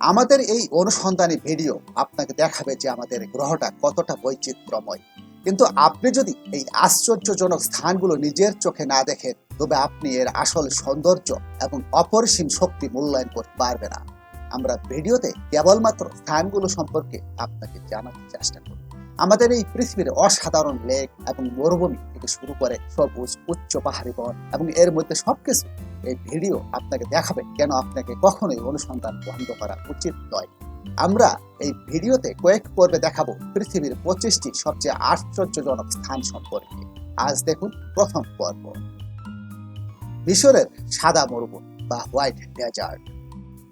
আমাদের এই অনুসন্ধানী ভিডিও আপনাকে দেখাবে যে আমাদের গ্রহটা কতটা বৈচিত্র্যময়। কিন্তু আপনি যদি এই আশ্চর্যজনক স্থানগুলো নিজের চোখে না দেখেন, তবে আপনি এর আসল সৌন্দর্য এবং অপরিসীম শক্তি মূল্যায়ন করতে পারবে না। আমরা ভিডিওতে কেবলমাত্র স্থানগুলো সম্পর্কে আপনাকে জানাতে চেষ্টা করি। আমাদের এই পৃথিবীর অসাধারণ লেক এবং মরুভূমি থেকে শুরু করে সবুজ, উচ্চ পাহাড়ি বন এবং এর মধ্যে সবকিছু এই ভিডিও আপনাকে দেখাবে কেন আপনাকে কখনোই অনুসন্ধান বন্ধ করা উচিত নয়। আমরা এই ভিডিওতে কয়েক পর্বে দেখাবো পৃথিবীর পঁচিশটি সবচেয়ে আশ্চর্যজনক স্থান সম্পর্কে। আজ দেখুন প্রথম পর্ব। মিশরের সাদা মরুভূমি বা হোয়াইট ডেজার্ট।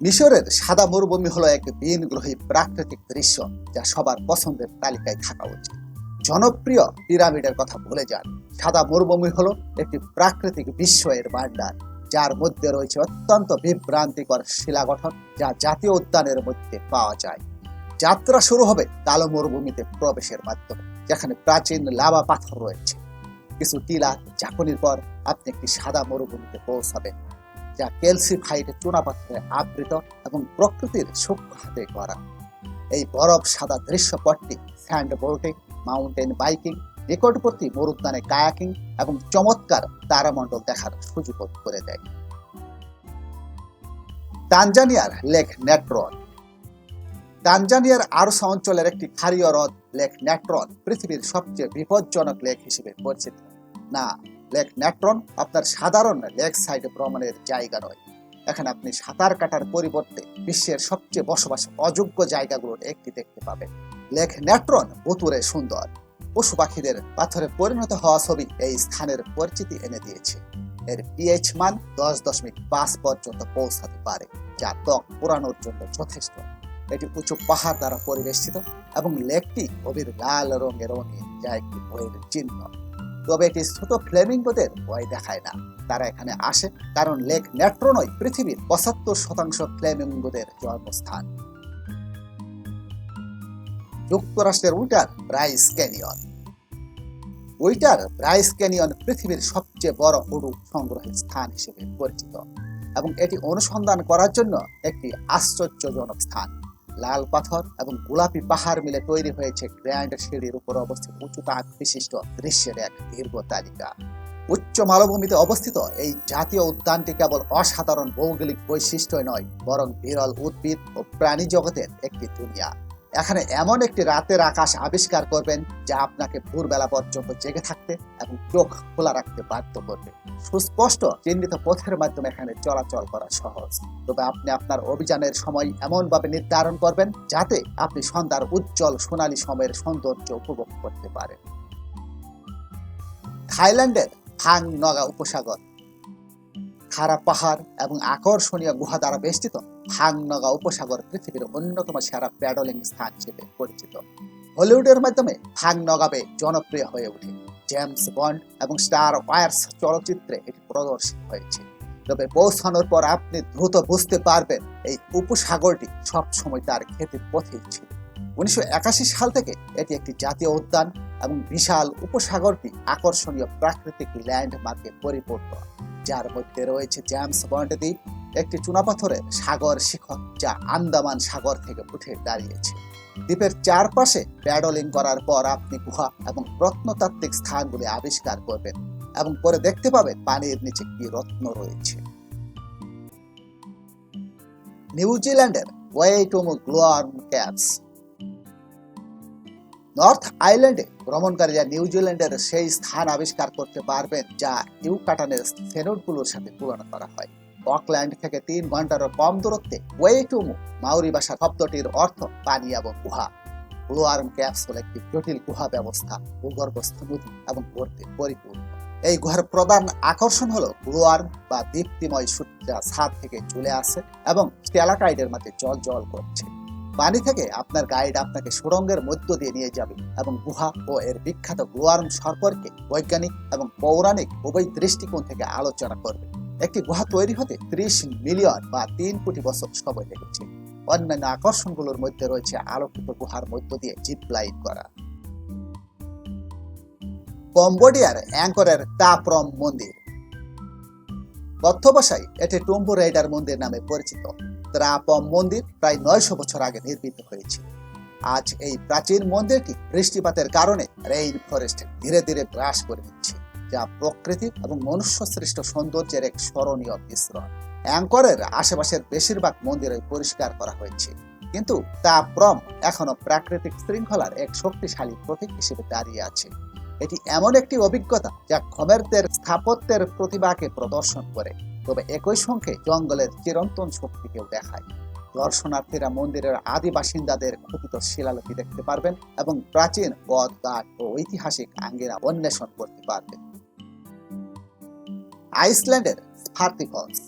মিশরের সাদা মরুভূমি হলো এক বিনগ্রহী প্রাকৃতিক দৃশ্য যা সবার পছন্দের তালিকায় থাকা উচিত। জনপ্রিয় পিরামিডের কথা ভুলে যান। সাদা মরুভূমি হলো একটি প্রাকৃতিক বিস্ময়ের ভান্ডার যার মধ্যে রয়েছে অত্যন্ত বিভ্রান্তিকর শিলা গঠন, যা জাতীয় উদ্যানের মধ্যে পাওয়া যায়। যাত্রা শুরু হবে কালো মরুভূমিতে প্রবেশের মাধ্যমে, যেখানে প্রাচীন লাভা পাথর রয়েছে। কিছু টিলা ঝাঁকুনির পর আপনি একটি সাদা মরুভূমিতে পৌঁছাবেন, যা ক্যালসিফাইড চুনাপাথরে আবৃত এবং প্রকৃতির সূক্ষ্ম হাতে করা এই বরফ সাদা দৃশ্যপটটি স্যান্ড বোর্ডিং মাউন্টেন বাইকিং নিকটবর্তী মরুদ্যানে কায়াকিং এবং চমৎকার তারামণ্ডল দেখার সুযোগ করে দেয়। তানজানিয়ার লেক নেট্রন তানজানিয়ার আরস অঞ্চলের একটি ক্ষারীয় হ্রদ লেক নেট্রন পৃথিবীর সবচেয়ে বিপজ্জনক লেক হিসেবে পরিচিত। না, লেক নেট্রন আপনার সাধারণ লেক সাইড ভ্রমণের জায়গা নয়। এখানে আপনি সাঁতার কাটার পরিবর্তে বিশ্বের সবচেয়ে বসবাস অযোগ্য জায়গাগুলোর একটি দেখতে পাবেন। লেক নেট্রন ভুতুরে সুন্দর। পশু পাখিদের পাথরে পরিণত হওয়া ছবি এই স্থানের পরিচিতি এনে দিয়েছে। এর পিএইচ মান দশ দশমিক পাঁচ পর্যন্ত পৌঁছাতে পারে, যা ত্বক পোড়ানোর জন্য যথেষ্ট। এটি উঁচু পাহাড় দ্বারা পরিবেষ্টিত এবং লেকটি গভীর লাল রঙের রঙিন যা একটি বইয়ের চিহ্ন। তবে এটি ছোট ফ্লেমিঙ্গোদের ভয় দেখায় না। তারা এখানে আসে কারণ লেক নেট্রোনই পৃথিবীর পঁচাত্তর শতাংশ ফ্লেমিঙ্গোদের জন্মস্থান। যুক্তরাষ্ট্রের Utah Bryce Canyon Utah Bryce Canyon পৃথিবীর সবচেয়ে বড় উড়ু সংগ্রহের স্থান হিসেবে পরিচিত এবং এটি অনুসন্ধান করার জন্য একটি আশ্চর্যজনক স্থান। লাল পাথর এবং গোলাপি পাহাড় মিলে তৈরি হয়েছে গ্র্যান্ড সিঁড়ির উপর অবস্থিত উঁচু তাক বিশিষ্ট দৃশ্যের এক দীর্ঘ তালিকা। উচ্চ মালভূমিতে অবস্থিত এই জাতীয় উদ্যানটি কেবল অসাধারণ ভৌগোলিক বৈশিষ্ট্য নয়, বরং বিরল উদ্ভিদ ও প্রাণী জগতের একটি দুনিয়া। এখানে এমন একটি রাতের আকাশ আবিষ্কার করবেন যা আপনাকে ভোরবেলা পর্যন্ত জেগে থাকতে এবং চোখ খোলা রাখতে বাধ্য করবে। সুস্পষ্ট, চিহ্নিত পথের মাধ্যমে এখানে চলাচল করা সহজ। তবে আপনি আপনার অভিযানের সময় এমনভাবে নির্ধারণ করবেন যাতে আপনি সন্ধ্যার উজ্জ্বল সোনালী সময়ের সৌন্দর্য উপভোগ করতে পারেন। থাইল্যান্ডের থাং নগা উপসাগর। খাড়া পাহাড় এবং আকর্ষণীয় গুহা দ্বারা বেষ্টিত। হাংনগা উপসাগর পৃথিবীর অন্যতম সেরা প্যাডলিং স্থান হিসেবে পরিচিত। হলিউডের মাধ্যমে হাংনগাবে জনপ্রিয় হয়ে ওঠে। জেমস বন্ড এবং স্টার ওয়ার্স চলচ্চিত্রে এটি প্রদর্শিত হয়েছে। তবে পৌঁছানোর পর আপনি দ্রুত বুঝতে পারবেন এই উপসাগরটি সবসময় তার খ্যাতির পথেই ছিল। উনিশশো একাশি সাল থেকে এটি একটি জাতীয় উদ্যান এবং বিশাল উপসাগরটি আকর্ষণীয় প্রাকৃতিক ল্যান্ডমার্কে পরিপূর্ণ। যার মধ্যে রয়েছে জেমস বন্ড দ্বীপ একটি চুনাপাথরের সাগর শিখর যা আন্দামান সাগর থেকে উঠে দাঁড়িয়েছে। দ্বীপের চারপাশে প্যাডলিং করার পর আপনি গুহা এবং প্রত্নতাত্ত্বিক স্থানগুলি আবিষ্কার করবেন এবং পরে দেখতে পাবেন পানির নিচে কি রত্ন রয়েছে। নিউজিল্যান্ডের ওয়েটুমু গ্লোয়ার্ম ক্যাপস। নর্থ আইল্যান্ডে ভ্রমণকারীরা নিউজিল্যান্ডের সেই স্থান আবিষ্কার করতে পারবেন যা ইউকাটানের ফেনোটগুলোর সাথে তুলনা করা হয়। অকল্যান্ড থেকে তিন ঘন্টারও কম দূরত্বে ওয়েটুমু মাউরি ভাষা শব্দটির অর্থ পানি এবং গুহা। গ্লোয়ার্ম ক্যাপস হল একটি জটিল গুহা ব্যবস্থা, ভূগর্ভস্থ নদী এবং গর্তে পরিপূর্ণ। এই গুহার প্রধান আকর্ষণ হলো গ্লোয়ার্ম বা দীপ্তিময় সূত্রা ছাদ থেকে চলে আসে এবং স্টেলাকাইডের মাঝে জল জল করছে। পানি থেকে আপনার গাইড আপনাকে সুড়ঙ্গের মধ্য দিয়ে নিয়ে যাবে এবং গুহা ও এর বিখ্যাত গ্লোয়ার্ম সম্পর্কে বৈজ্ঞানিক এবং পৌরাণিক উভয় দৃষ্টিকোণ থেকে আলোচনা করবে। একটি গুহা তৈরি হতে ত্রিশ মিলিয়ন বা তিন কোটি বছর সময় লেগেছে। অন্যান্য আকর্ষণগুলোর মধ্যে রয়েছে আলোকিত গুহার মধ্য দিয়ে জিপ লাইন করা। কম্বোডিয়ার অ্যাঙ্করের তাপ্রম মন্দির। কথ্য এটি টুম্বু রাইডার মন্দির নামে পরিচিত। ত্রাপম মন্দির প্রায় নয়শো বছর আগে নির্মিত হয়েছে। আজ এই প্রাচীন মন্দিরটি বৃষ্টিপাতের কারণে রেইন ফরেস্ট ধীরে ধীরে গ্রাস করে নিচ্ছে যা প্রকৃতি এবং মনুষ্য সৃষ্ট সৌন্দর্যের এক স্মরণীয় মিশ্রণ। অ্যাঙ্করের আশেপাশের বেশিরভাগ মন্দিরে পরিষ্কার করা হয়েছে। কিন্তু তা প্রম এখনও প্রাকৃতিক শৃঙ্খলার এক শক্তিশালী প্রতীক হিসেবে দাঁড়িয়ে আছে। এটি এমন একটি অভিজ্ঞতা যা খমেরদের স্থাপত্যের প্রতিভাকে প্রদর্শন করে, তবে একই সঙ্গে জঙ্গলের চিরন্তন শক্তিকেও দেখায়। দর্শনার্থীরা মন্দিরের আদি বাসিন্দাদের খোদিত শিলালিপি দেখতে পারবেন এবং প্রাচীন বধ ঘাট ও ঐতিহাসিক আঙ্গিরা অন্বেষণ করতে পারবেন। আইসল্যান্ডের স্পার্তি ফলস।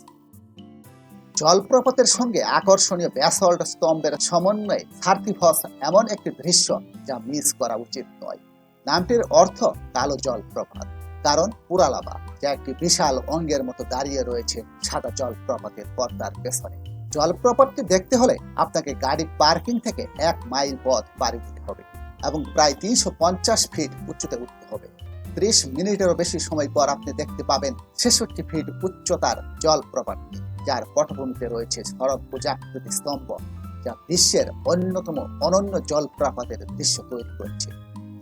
জলপ্রপাতের সঙ্গে আকর্ষণীয় ব্যাসল্ট স্তম্ভের সমন্বয়ে সার্থিফস এমন একটি দৃশ্য যা মিস করা উচিত নয়। নামটির অর্থ কালো জলপ্রপাত, কারণ পুরালাবা যা একটি বিশাল অঙ্গের মতো দাঁড়িয়ে রয়েছে সাদা জলপ্রপাতের পর্দার পেছনে। জলপ্রপাতটি দেখতে হলে আপনাকে গাড়ি পার্কিং থেকে এক মাইল পথ পাড়ি দিতে হবে এবং প্রায় তিনশো পঞ্চাশ ফিট উচ্চতে উঠতে হবে। ত্রিশ মিনিটেরও বেশি সময় পর আপনি দেখতে পাবেন ছেষট্টি ফিট উচ্চতার জলপ্রপাত যার পটভূমিতে রয়েছে শরৎ পূজাকৃতি স্তম্ভ, যা বিশ্বের অন্যতম অনন্য জলপ্রপাতের দৃশ্য তৈরি করেছে।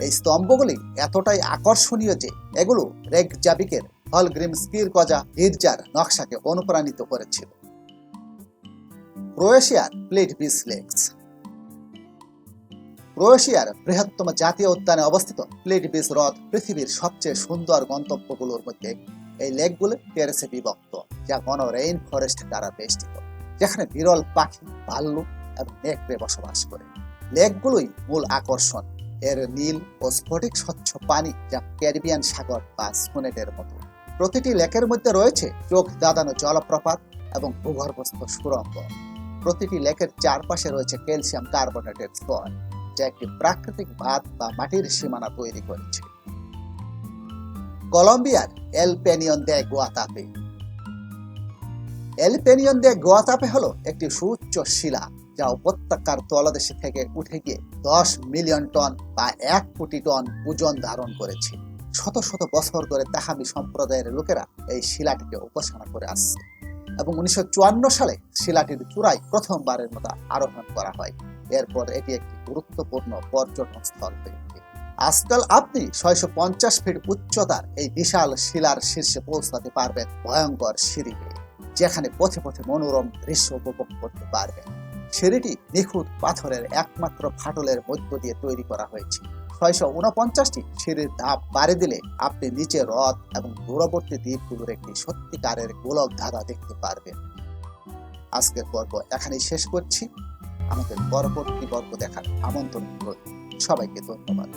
এই স্তম্ভগুলি এতটাই আকর্ষণীয় যে এগুলো রেগ জাবিকের হলগ্রিমস্কির গজা গির্জার নকশাকে অনুপ্রাণিত করেছিল। ক্রোয়েশিয়ার প্লেট বিস লেকস ক্রোয়েশিয়ার বৃহত্তম জাতীয় উদ্যানে অবস্থিত প্লেট বিচ হ্রদ পৃথিবীর সবচেয়ে সুন্দর গন্তব্যগুলোর মধ্যে। এই লেকগুলো টেরেসে বিভক্ত, যা ঘন রেইন ফরেস্ট দ্বারা বেষ্টিত, যেখানে বিরল পাখি, ভাল্লুক এবং নেকড়ে বসবাস করে। লেকগুলোই মূল আকর্ষণ। এর নীল ও স্ফটিক স্বচ্ছ পানি যা ক্যারিবিয়ান সাগর বা সোনেটের মতো। প্রতিটি লেকের মধ্যে রয়েছে চোখ দাদানো জলপ্রপাত এবং ভূগর্ভস্থ সুরঙ্গ প্রতিটি লেকের চারপাশে রয়েছে ক্যালসিয়াম কার্বনেটের স্তর। যা একটি প্রাকৃতিক বাঁধ বা মাটির সীমানা তৈরি করেছে। কলম্বিয়ার এল পেনিয়ন দে গোয়াতাপে। এল পেনিয়ন দে গোয়াতাপে হলো একটি সুউচ্চ শিলা যা উপত্যকার তলদেশে থেকে উঠে গিয়ে দশ মিলিয়ন টন বা এক কোটি টন ওজন ধারণ করেছে। শত শত বছর ধরে তাহামি সম্প্রদায়ের লোকেরা এই শিলাটিকে উপাসনা করে আসছে এবং উনিশশো চুয়ান্ন সালে শিলাটির চূড়ায় প্রথমবারের মতো আরোহণ করা হয়। এরপর এটি একটি গুরুত্বপূর্ণ পর্যটন স্থল হয়ে। আজকাল আপনি ছয়শো পঞ্চাশ ফিট উচ্চতার এই বিশাল শিলার শীর্ষে পৌঁছাতে পারবেন ভয়ঙ্কর সিঁড়ি যেখানে পথে পথে মনোরম দৃশ্য উপভোগ করতে পারবেন। সিঁড়িটি নিখুঁত পাথরের একমাত্র ফাটলের মধ্য দিয়ে তৈরি করা হয়েছে। ছয়শো উনপঞ্চাশটি সিঁড়ির ধাপ বাড়ি দিলে আপনি নিচে হ্রদ এবং দূরবর্তী দ্বীপগুলোর একটি সত্যিকারের গোলক ধাঁধা দেখতে পারবেন। আজকের পর্ব এখানেই শেষ করছি। আমাদের পরবর্তী পর্ব দেখার আমন্ত্রণ সবাইকে ধন্যবাদ।